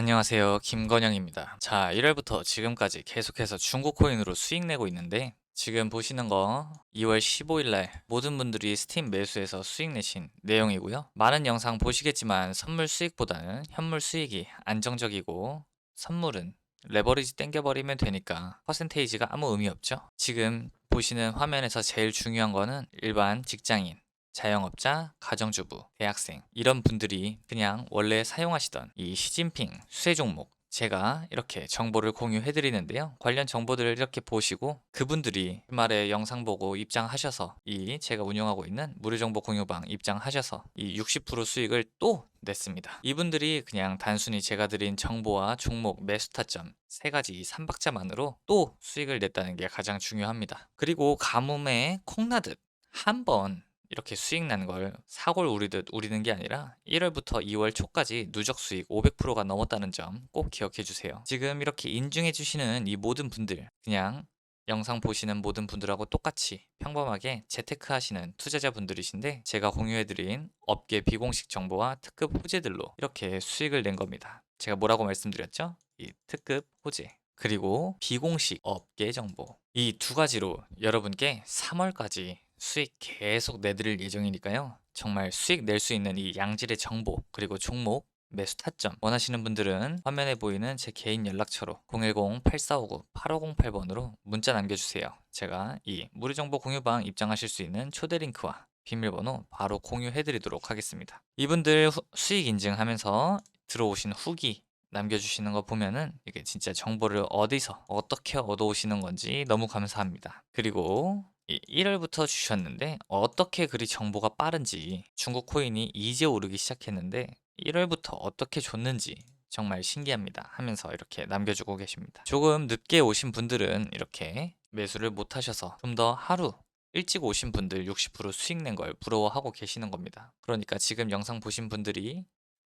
안녕하세요. 김건영입니다. 자, 1월부터 지금까지 계속해서 중국 코인으로 수익 내고 있는데 지금 보시는 거 2월 15일 날 모든 분들이 스팀 매수해서 수익 내신 내용이고요. 많은 영상 보시겠지만 선물 수익보다는 현물 수익이 안정적이고 선물은 레버리지 땡겨버리면 되니까 퍼센테이지가 아무 의미 없죠. 지금 보시는 화면에서 제일 중요한 거는 일반 직장인 자영업자, 가정주부, 대학생 이런 분들이 그냥 원래 사용하시던 이 시진핑 수혜 종목 제가 이렇게 정보를 공유해 드리는데요. 관련 정보들을 이렇게 보시고 그분들이 주말에 영상 보고 입장하셔서 이 제가 운영하고 있는 무료 정보 공유방 입장하셔서 이 60% 수익을 또 냈습니다. 이분들이 그냥 단순히 제가 드린 정보와 종목 매수 타점 세 가지 이 3박자만으로 또 수익을 냈다는 게 가장 중요합니다. 그리고 가뭄에 콩나듯 한번 이렇게 수익 난 걸 사골 우리듯 우리는 게 아니라 1월부터 2월 초까지 누적 수익 500%가 넘었다는 점 꼭 기억해 주세요. 지금 이렇게 인증해 주시는 이 모든 분들 그냥 영상 보시는 모든 분들하고 똑같이 평범하게 재테크 하시는 투자자분들이신데 제가 공유해드린 업계 비공식 정보와 특급 호재들로 이렇게 수익을 낸 겁니다. 제가 뭐라고 말씀드렸죠? 이 특급 호재 그리고 비공식 업계 정보 이 두 가지로 여러분께 3월까지 수익 계속 내드릴 예정이니까요. 정말 수익 낼 수 있는 이 양질의 정보 그리고 종목 매수 타점 원하시는 분들은 화면에 보이는 제 개인 연락처로 010-8459-8508번으로 문자 남겨주세요. 제가 이 무료정보 공유방 입장하실 수 있는 초대 링크와 비밀번호 바로 공유해드리도록 하겠습니다. 이분들 후- 수익 인증하면서 들어오신 후기 남겨주시는 거 보면은 이게 진짜 정보를 어디서 어떻게 얻어오시는 건지 너무 감사합니다. 그리고 이 1월부터 주셨는데 어떻게 그리 정보가 빠른지 중국 코인이 이제 오르기 시작했는데 1월부터 어떻게 줬는지 정말 신기합니다 하면서 이렇게 남겨주고 계십니다. 조금 늦게 오신 분들은 이렇게 매수를 못 하셔서 좀 더 하루 일찍 오신 분들 60% 수익 낸 걸 부러워하고 계시는 겁니다. 그러니까 지금 영상 보신 분들이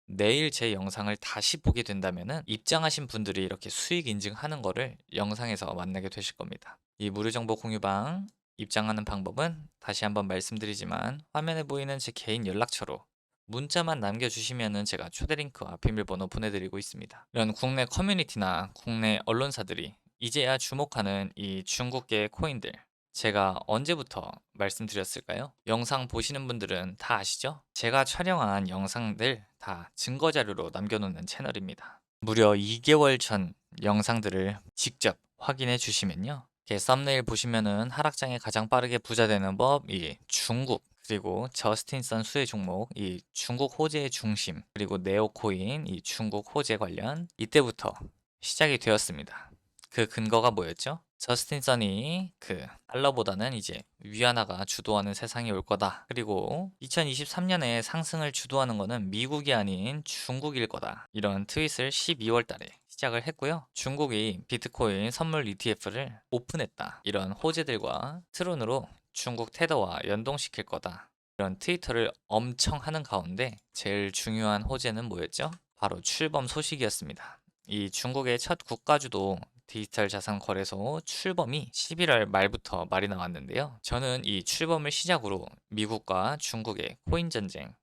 내일 제 영상을 다시 보게 된다면은 입장하신 분들이 이렇게 수익 인증하는 거를 영상에서 만나게 되실 겁니다. 이 무료 정보 공유방 입장하는 방법은 다시 한번 말씀드리지만 화면에 보이는 제 개인 연락처로 문자만 남겨주시면은 제가 초대 링크와 비밀번호 보내드리고 있습니다. 이런 국내 커뮤니티나 국내 언론사들이 이제야 주목하는 이 중국계 코인들 제가 언제부터 말씀드렸을까요? 영상 보시는 분들은 다 아시죠? 제가 촬영한 영상들 다 증거 자료로 남겨놓는 채널입니다. 무려 2개월 전 영상들을 직접 확인해 주시면요. 이렇게 썸네일 보시면은 하락장에 가장 빠르게 부자 되는 법, 이 중국, 그리고 저스틴 선 수혜 종목, 이 중국 호재의 중심, 그리고 네오코인, 이 중국 호재 관련 이때부터 시작이 되었습니다. 그 근거가 뭐였죠? 저스틴 선이 그 달러보다는 이제 위안화가 주도하는 세상이 올 거다. 그리고 2023년에 상승을 주도하는 거는 미국이 아닌 중국일 거다. 이런 트윗을 12월 달에 시작을 했고요. 중국이 비트코인 선물 ETF를 오픈했다. 이런 호재들과 트론으로 중국 테더와 연동시킬 거다. 이런 트위터를 엄청 하는 가운데 제일 중요한 호재는 뭐였죠? 바로 출범 소식이었습니다. 이 중국의 첫 국가주도 디지털 자산 거래소 출범이 11월 말부터 말이 나왔는데요. 저는 이 출범을 시작으로 미국과 중국의 코인 전쟁,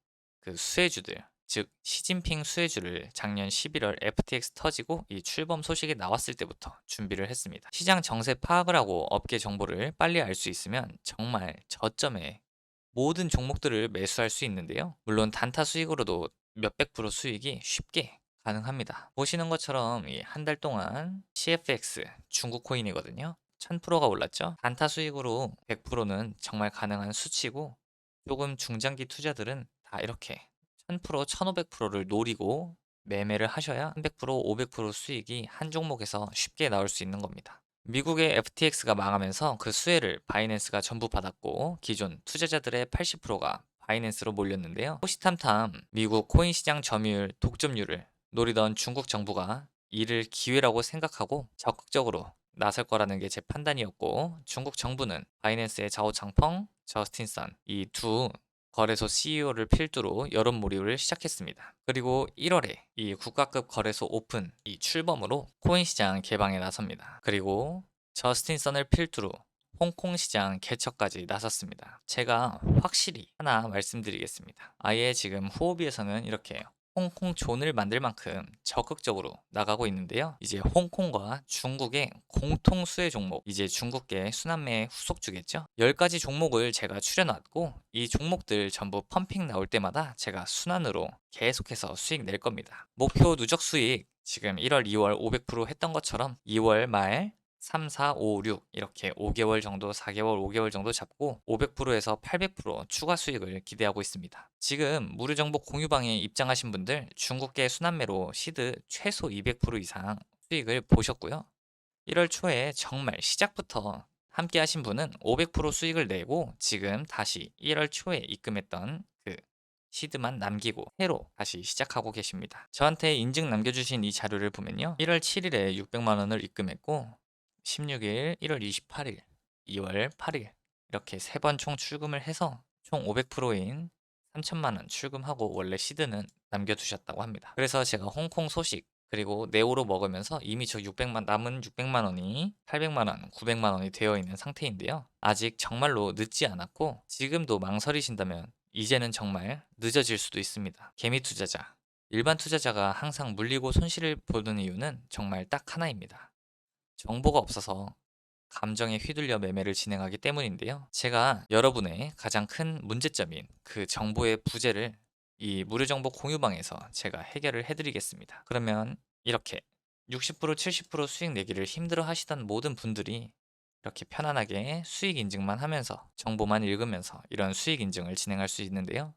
그 수혜주들, 즉 시진핑 수혜주를 작년 11월 FTX 터지고 이 출범 소식이 나왔을 때부터 준비를 했습니다. 시장 정세 파악을 하고 업계 정보를 빨리 알 수 있으면 정말 저점에 모든 종목들을 매수할 수 있는데요. 물론 단타 수익으로도 몇백 프로 수익이 쉽게 가능합니다. 보시는 것처럼 한 달 동안 CFX 중국 코인이거든요. 1000%가 올랐죠. 단타 수익으로 100%는 정말 가능한 수치고 조금 중장기 투자들은 다 이렇게 1000%, 1500%를 노리고 매매를 하셔야 300%, 500% 수익이 한 종목에서 쉽게 나올 수 있는 겁니다. 미국의 FTX가 망하면서 그 수혜를 바이낸스가 전부 받았고 기존 투자자들의 80%가 바이낸스로 몰렸는데요. 호시탐탐 미국 코인 시장 점유율 독점률을 노리던 중국 정부가 이를 기회라고 생각하고 적극적으로 나설 거라는 게 제 판단이었고 중국 정부는 바이낸스의 자오 장펑, 저스틴 선 이 두 거래소 CEO를 필두로 여론 몰이를 시작했습니다. 그리고 1월에 이 국가급 거래소 오픈 이 출범으로 코인 시장 개방에 나섭니다. 그리고 저스틴 선을 필두로 홍콩 시장 개척까지 나섰습니다. 제가 확실히 하나 말씀드리겠습니다. 아예 지금 후오비에서는 이렇게 홍콩 존을 만들 만큼 적극적으로 나가고 있는데요. 이제 홍콩과 중국의 공통 수혜 종목, 이제 중국계 순환매 후속주겠죠. 10가지 종목을 제가 추려놨고 이 종목들 전부 펌핑 나올 때마다 제가 순환으로 계속해서 수익 낼 겁니다. 목표 누적 수익 지금 1월, 2월 500% 했던 것처럼 2월 말 3, 4, 5, 6 이렇게 5개월 정도, 4개월, 5개월 정도 잡고 500%에서 800% 추가 수익을 기대하고 있습니다. 지금 무료정보 공유방에 입장하신 분들 중국계 순환매로 시드 최소 200% 이상 수익을 보셨고요. 1월 초에 정말 시작부터 함께 하신 분은 500% 수익을 내고 지금 다시 1월 초에 입금했던 그 시드만 남기고 새로 다시 시작하고 계십니다. 저한테 인증 남겨주신 이 자료를 보면요. 1월 7일에 600만 원을 입금했고 16일, 1월 28일, 2월 8일 이렇게 세 번 총 출금을 해서 총 500%인 3천만 원 출금하고 원래 시드는 남겨두셨다고 합니다. 그래서 제가 홍콩 소식 그리고 네오로 먹으면서 이미 저 600만 남은 600만 원이 800만 원, 900만 원이 되어 있는 상태인데요. 아직 정말로 늦지 않았고 지금도 망설이신다면 이제는 정말 늦어질 수도 있습니다. 개미 투자자, 일반 투자자가 항상 물리고 손실을 보는 이유는 정말 딱 하나입니다. 정보가 없어서 감정에 휘둘려 매매를 진행하기 때문인데요. 제가 여러분의 가장 큰 문제점인 그 정보의 부재를 이 무료 정보 공유방에서 제가 해결을 해드리겠습니다. 그러면 이렇게 60% 70% 수익 내기를 힘들어 하시던 모든 분들이 이렇게 편안하게 수익 인증만 하면서 정보만 읽으면서 이런 수익 인증을 진행할 수 있는데요.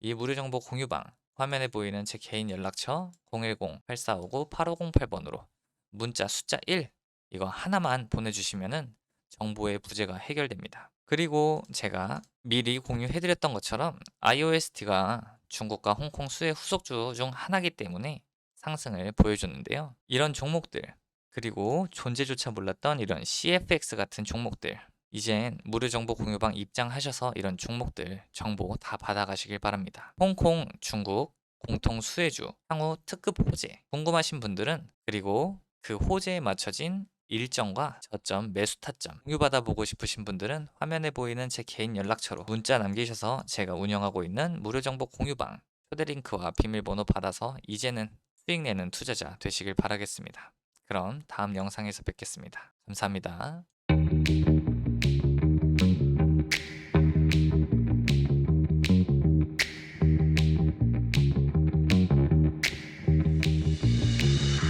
이 무료 정보 공유방 화면에 보이는 제 개인 연락처 010-8459-8508번으로 문자 숫자 1 이거 하나만 보내주시면은 정보의 부재가 해결됩니다. 그리고 제가 미리 공유해드렸던 것처럼 IOST가 중국과 홍콩 수혜 후속주 중 하나이기 때문에 상승을 보여줬는데요. 이런 종목들 그리고 존재조차 몰랐던 이런 CFX 같은 종목들 이젠 무료 정보 공유방 입장하셔서 이런 종목들 정보 다 받아가시길 바랍니다. 홍콩, 중국 공통 수혜주 향후 특급 호재 궁금하신 분들은 그리고 그 호재에 맞춰진 일정과 저점, 매수 타점 공유받아 보고 싶으신 분들은 화면에 보이는 제 개인 연락처로 문자 남기셔서 제가 운영하고 있는 무료 정보 공유방 초대 링크와 비밀번호 받아서 이제는 수익 내는 투자자 되시길 바라겠습니다. 그럼 다음 영상에서 뵙겠습니다. 감사합니다.